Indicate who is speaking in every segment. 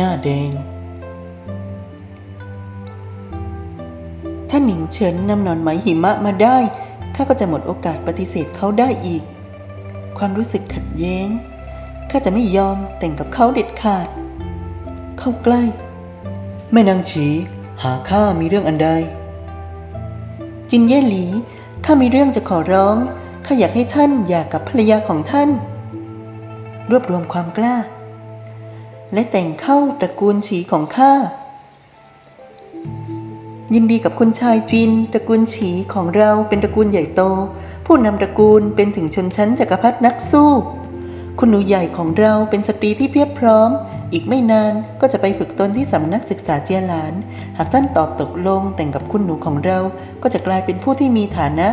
Speaker 1: หน้าแดง ถ้าหนิงเฉินนำหนอนไหมหิมะมาได้ข้าก็จะหมดโอกาสปฏิเสธเขาได้อีก ความรู้สึกขัดแย้งข้าจะไม่ยอมแต่งกับเขาเด็ดขาด เข้าใกล้ แม่นางฉีหาข้ามีเรื่องอันใด จินเย่หลีข้ามีเรื่องจะขอร้องข้าอยากให้ท่านหย่ากับภรรยาของท่าน รวบรวมความกล้า และแต่งเข้าตระกูลฉีของข้า ยินดีกับคุณชายจินตระกูลฉีของเราเป็นตระกูลใหญ่โต ผู้นำตระกูลเป็นถึงชนชั้นจักรพรรดินักสู้ คุณหนูใหญ่ของเราเป็นสตรีที่เพียบพร้อม อีกไม่นานก็จะไปฝึกตนที่สำนักศึกษาเจียหลาน หากท่านตอบตกลงแต่งกับคุณหนูของเราก็จะกลายเป็นผู้ที่มีฐานะ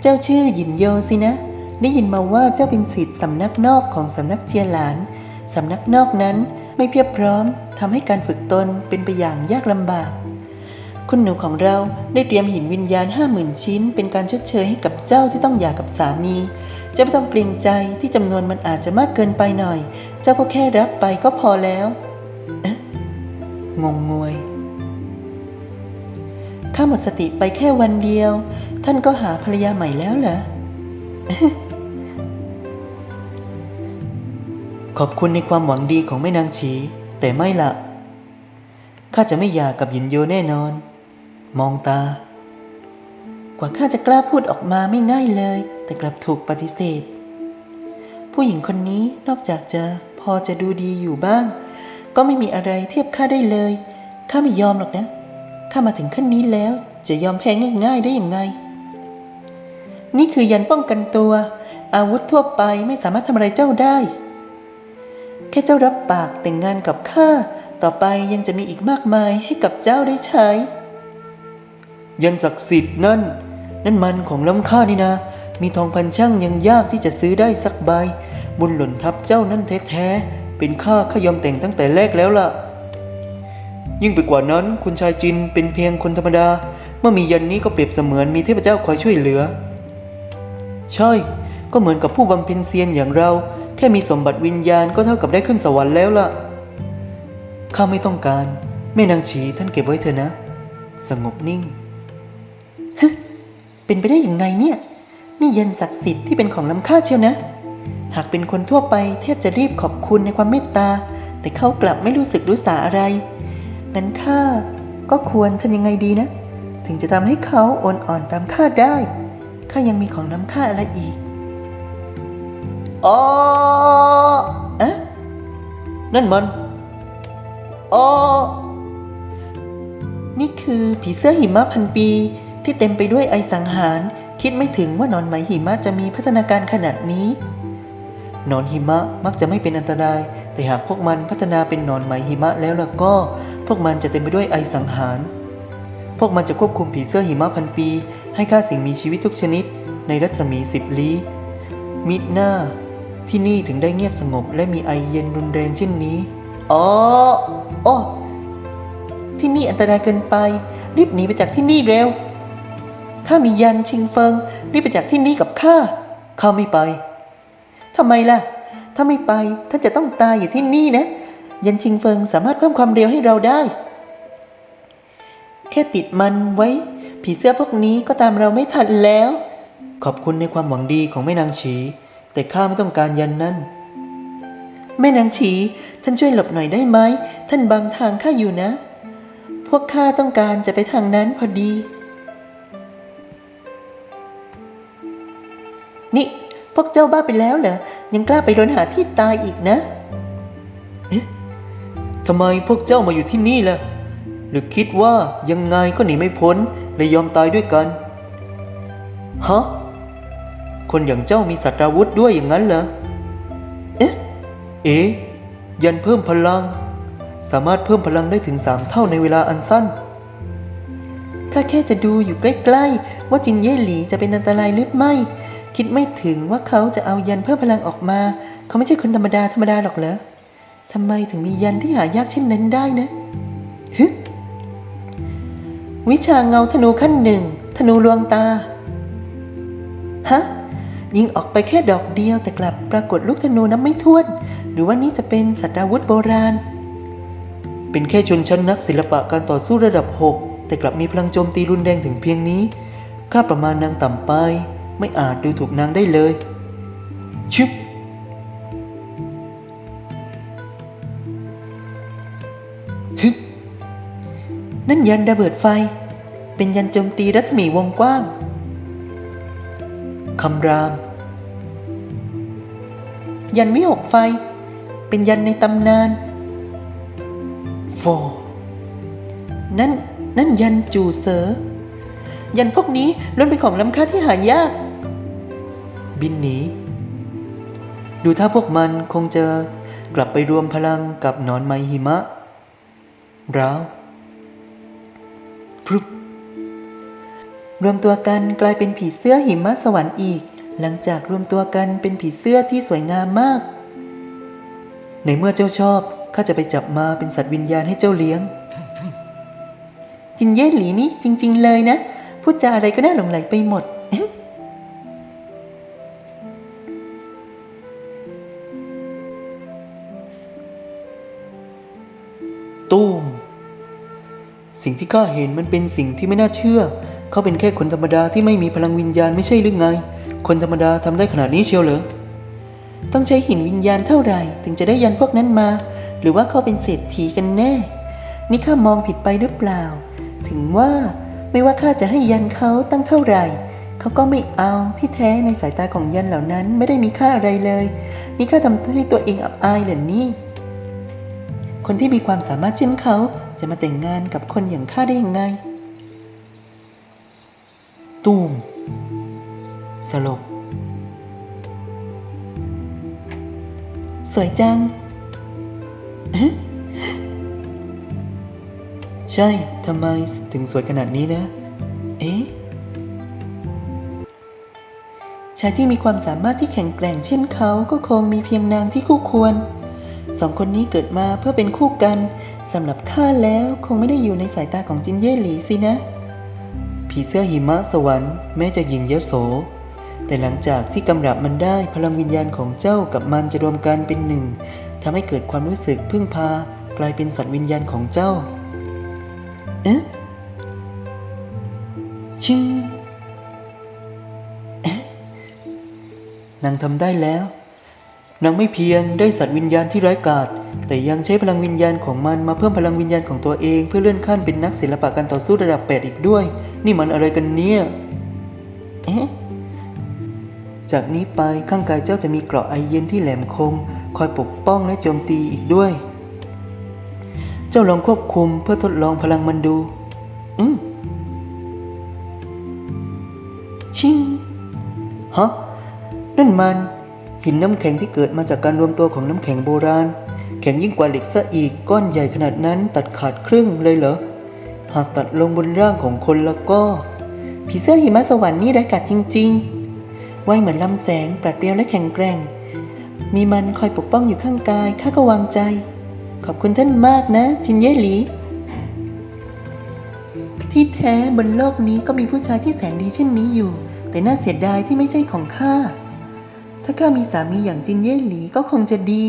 Speaker 1: เจ้าชื่อหยินโยสินะ ได้ยินมาว่าเจ้าเป็นศิษย์สำนักนอกของสำนักเจียหลานสำนักนอกนั้นไม่เพียบพร้อมทำให้การฝึกตนเป็นไปอย่างยากลำบาก คุณหนูของเราได้เตรียมหินวิญญาณห้าหมื่นชิ้น เป็นการชดเชยให้กับเจ้าที่ต้องหย่ากับสามีเจ้าไม่ต้องเกรงใจที่จำนวนมันอาจจะมากเกินไปหน่อย เจ้าก็แค่รับไปก็พอแล้วเอะงงงวยข้าหมดสติไปแค่วันเดียว ท่านก็หาภรรยาใหม่แล้วเหรอ ขอบคุณในความหวังดีของแม่นางฉีแต่ไม่ละข้าจะไม่หย่ากับหยินโยแน่นอน มองตา กว่าข้าจะกล้าพูดออกมาไม่ง่ายเลย แต่กลับถูกปฏิเสธ ผู้หญิงคนนี้นอกจากจะพอจะดูดีอยู่บ้าง ก็ไม่มีอะไรเทียบข้าได้เลยข้าไม่ยอมหรอกนะข้ามาถึงขั้นนี้แล้วจะยอมแพ้ง่ายๆได้ยังไง นี่คือยันป้องกันตัว อาวุธทั่วไปไม่สามารถทำอะไรเจ้าได้ แค่เจ้ารับปากแต่งงานกับข้า ต่อไปยังจะมีอีกมากมายให้กับเจ้าได้ใช้ ยันศักดิ์สิทธิ์นั่น นั่นมันของล้ำค่านี่นะ มีทองพันช่างยังยากที่จะซื้อได้สักใบ บุญหล่นทับเจ้านั่นแท้ๆ เป็นข้าข้ายอมแต่งตั้งแต่แรกแล้วล่ะ ยิ่งไปกว่านั้นคุณชายจินเป็นเพียงคนธรรมดา เมื่อมียันนี้ก็เปรียบเสมือนมีเทพเจ้าคอยช่วยเหลือ ใช่ ก็เหมือนกับผู้บำเพ็ญเซียนอย่างเรา แค่มีสมบัติวิญญาณก็เท่ากับได้ขึ้นสวรรค์แล้วล่ะ ข้าไม่ต้องการ แม่นางฉีท่านเก็บไว้เถอะนะ สงบนิ่งฮึเป็นไปได้อยังไงเนี่ยนี่ยันศักดิ์สิทธิ์ที่เป็นของล้ำค่าเชียวนะ หากเป็นคนทั่วไปเทพจะรีบขอบคุณในความเมตตา แต่เขากลับไม่รู้สึกรู้สาอะไร งั้นข้าก็ควรทำยังไงดีนะ ถึงจะทำให้เขาโอนอ่อนตามข้าได้ ข้ายังมีของล้ำค่าอะไรอีก อ๋อเอ๊ะนั่นมันอ๋อนี่คือผีเสื้อหิมะพันปี ที่เต็มไปด้วยไอสังหาร คิดไม่ถึงว่านอนไหมหิมะจะมีพัฒนาการขนาดนี้นอนหิมะมักจะไม่เป็นอันตราย แต่หากพวกมันพัฒนาเป็นนอนไหมหิมะแล้วล่ะก็ พวกมันจะเต็มไปด้วยไอสังหาร พวกมันจะควบคุมผีเสื้อหิมะพันปี ให้ฆ่าสิ่งมีชีวิตทุกชนิด ในรัศมีสิบลี้มิดหน้า ที่นี่ถึงได้เงียบสงบและมีไอเย็นรุนแรงเช่นนี้ อ๋ออ้ที่นี่อันตรายเกินไป รีบหนีไปจากที่นี่เร็ว ข้ามียันชิงเฟิง รีบไปจากที่นี่กับข้า ข้าไม่ไป ทำไมล่ะ ถ้าไม่ไปท่านจะต้องตายอยู่ที่นี่นะ ยันชิงเฟิงสามารถเพิ่มความเร็วให้เราได้ แค่ติดมันไว้ ผีเสื้อพวกนี้ก็ตามเราไม่ทันแล้ว ขอบคุณในความหวังดีของแม่นางฉี แต่ข้าไม่ต้องการยันนั่นแม่นางฉีท่านช่วยหลบหน่อยได้ไหม ท่านบังทางข้าอยู่นะ พวกข้าต้องการจะไปทางนั้นพอดี นี่ พวกเจ้าบ้าไปแล้วเหรอ ยังกล้าไปโดนหาที่ตายอีกนะ เอ๊ะทำไมพวกเจ้ามาอยู่ที่นี่ล่ะ หรือคิดว่ายังไงก็หนีไม่พ้นเลยยอมตายด้วยกัน ฮะ คนอย่างเจ้ามีสัตราวุธด้วยอย่างนั้นเหรอ เอ๊ะ เอ๊ะยันเพิ่มพลัง สามารถเพิ่มพลังได้ถึงสามเท่าในเวลาอันสั้น ข้าแค่จะดูอยู่ใกล้ๆ ว่าจินเย่หลีจะเป็นอันตรายหรือไม่ คิดไม่ถึงว่าเขาจะเอายันเพิ่มพลังออกมา เขาไม่ใช่คนธรรมดาธรรมดาหรอกเหรอทำไมถึงมียันที่หายากเช่นนั้นได้นะฮึวิชาเงาธนูขั้นหนึ่งธนูลวงตา ฮะ ยิงออกไปแค่ดอกเดียวแต่กลับปรากฏลูกธนูนับไม่ถ้วน หรือว่านี่จะเป็นสัตราวุธโบราณ เป็นแค่ชนชั้นนักศิลปะการต่อสู้ระดับ 6 แต่กลับมีพลังโจมตีรุนแรงถึงเพียงนี้ค่าประมาณนางต่ำไป ไม่อาจดูถูกนางได้เลย ชึบฮึบนั่นยันระเบิดไฟ เป็นยันโจมตีรัศมีวงกว้างคำราม ยันวิหกไฟ เป็นยันในตำนานโฟนั่นนั่นยันจูเสอยันพวกนี้ล้วนเป็นของล้ำค่าที่หายาก บินหนี ดูถ้าพวกมันคงจะกลับไปรวมพลังกับนอนไมหิมะ ร้าวพรุบรวมตัวกันกลายเป็นผีเสื้อหิมะสวรรค์อีก หลังจากรวมตัวกันเป็นผีเสื้อที่สวยงามมาก ในเมื่อเจ้าชอบข้าจะไปจับมาเป็นสัตว์วิญญาณให้เจ้าเลี้ยง จินเย่หลีนี่จริง ๆ เลยนะพูดจาอะไรก็น่าหลงไหลไปหมดตู้มสิ่งที่ข้าเห็นมันเป็นสิ่งที่ไม่น่าเชื่อ เขาเป็นแค่คนธรรมดาที่ไม่มีพลังวิญญาณไม่ใช่หรือไง คนธรรมดาทำได้ขนาดนี้เชียวเหรอ ต้องใช้หินวิญญาณเท่าไหร่ ถึงจะได้ยันพวกนั้นมา หรือว่าเขาเป็นเศรษฐีกันแน่ นี่ข้ามองผิดไปหรือเปล่า ถึงว่าไม่ว่าข้าจะให้ยันเขาตั้งเท่าไหร่ เขาก็ไม่เอาที่แท้ในสายตาของยันเหล่านั้นไม่ได้มีค่าอะไรเลย นี่ข้าทำให้ตัวเองอับอายเหรอนี่ คนที่มีความสามารถเช่นเขาจะมาแต่งงานกับคนอย่างข้าได้ยังไง ตูมสลบ สวยจัง ใช่ ทำไมถึงสวยขนาดนี้นะ เอ๊ะชายที่มีความสามารถที่แข็งแกร่งเช่นเขาก็คงมีเพียงนางที่คู่ควร สองคนนี้เกิดมาเพื่อเป็นคู่กันสำหรับข้าแล้วคงไม่ได้อยู่ในสายตาของจินเย่หลีสินะ ผีเสื้อหิมะสวรรค์แม้จะยิงยโส แต่หลังจากที่กำรับมันได้พลังวิญญาณของเจ้ากับมันจะรวมกันเป็นหนึ่งทำให้เกิดความรู้สึกพึ่งพากลายเป็นสัตว์วิญญาณของเจ้า เอ๊ะ ชิงเอ๊ะนางทำได้แล้ว นางไม่เพียงได้สัตว์วิญญาณที่ร้ายกาจแต่ยังใช้พลังวิญญาณของมันมาเพิ่มพลังวิญญาณของตัวเอง เพื่อเลื่อนขั้นเป็นนักศิลปะการต่อสู้ระดับ 8 อีกด้วย นี่มันอะไรกันเนี่ยเอ๊ะจากนี้ไปข้างกายเจ้าจะมีเกราะไอเย็นที่แหลมคม คอยปกป้องและโจมตีอีกด้วย เจ้าลองควบคุมเพื่อทดลองพลังมันดู อืมชิงฮะนั่นมันหินน้ำแข็งที่เกิดมาจากการรวมตัวของน้ำแข็งโบราณ แข็งยิ่งกว่าเหล็กซะอีกก้อนใหญ่ขนาดนั้นตัดขาดครึ่งเลยเหรอ หากตัดลงบนร่างของคนแล้วก็ ผีเสื้อหิมะสวรรค์นี่ร้กาจจริงๆไว้เหมือนลำแสงปราดเปรียวและแข็งแกร่ง มีมันคอยปกป้องอยู่ข้างกายข้าก็วางใจ ขอบคุณท่านมากนะ จินเย่หลี ที่แท้บนโลกนี้ก็มีผู้ชายที่แสนดีเช่นนี้อยู่ แต่น่าเสียดายที่ไม่ใช่ของข้าถ้าข้ามีสามีอย่างจินเย่หลีก็คงจะดี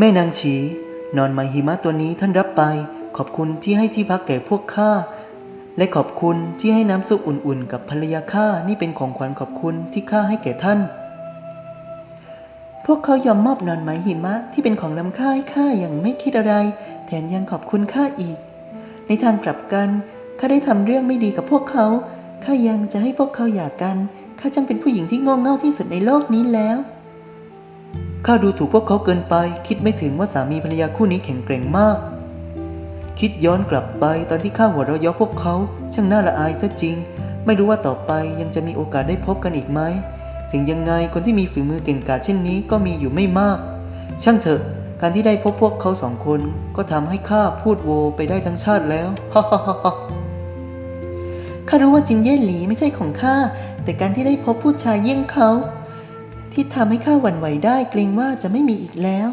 Speaker 1: แม่นางฉี นอนไมหิมะตัวนี้ท่านรับไป ขอบคุณที่ให้ที่พักแก่พวกข้า และขอบคุณที่ให้น้ำซุปอุ่นๆ กับภรรยาข้านี่เป็นของขวัญขอบคุณที่ข้าให้แก่ท่าน พวกเขายอมมอบนอนไหมหิมะที่เป็นของล้ำค่าให้ข้าอย่างไม่คิดอะไร แถมยังขอบคุณข้าอีก ในทางกลับกันข้าได้ทำเรื่องไม่ดีกับพวกเขาข้ายังจะให้พวกเขาหย่ากันข้าจังเป็นผู้หญิงที่โง่เง่าที่สุดในโลกนี้แล้ว ข้าดูถูกพวกเขาเกินไป คิดไม่ถึงว่าสามีภรรยาคู่นี้แข็งแกร่งมาก คิดย้อนกลับไปตอนที่ข้าหัวเราะเยาะพวกเขา ช่างน่าละอายซะจริง ไม่รู้ว่าต่อไปยังจะมีโอกาสได้พบกันอีกไหม ถึงยังไงคนที่มีฝีมือเก่งกาจเช่นนี้ก็มีอยู่ไม่มาก ช่างเถอะ การที่ได้พบพวกเขาสองคนก็ทำให้ข้าพูดโวไปได้ทั้งชาติแล้วฮ่าฮ่าฮ่าข้ารู้ว่าจินเย่หลีไม่ใช่ของข้าแต่การที่ได้พบผู้ชายเยี่ยงเขา ที่ทำให้ข้าหวั่นไหวได้เกรงว่าจะไม่มีอีกแล้ว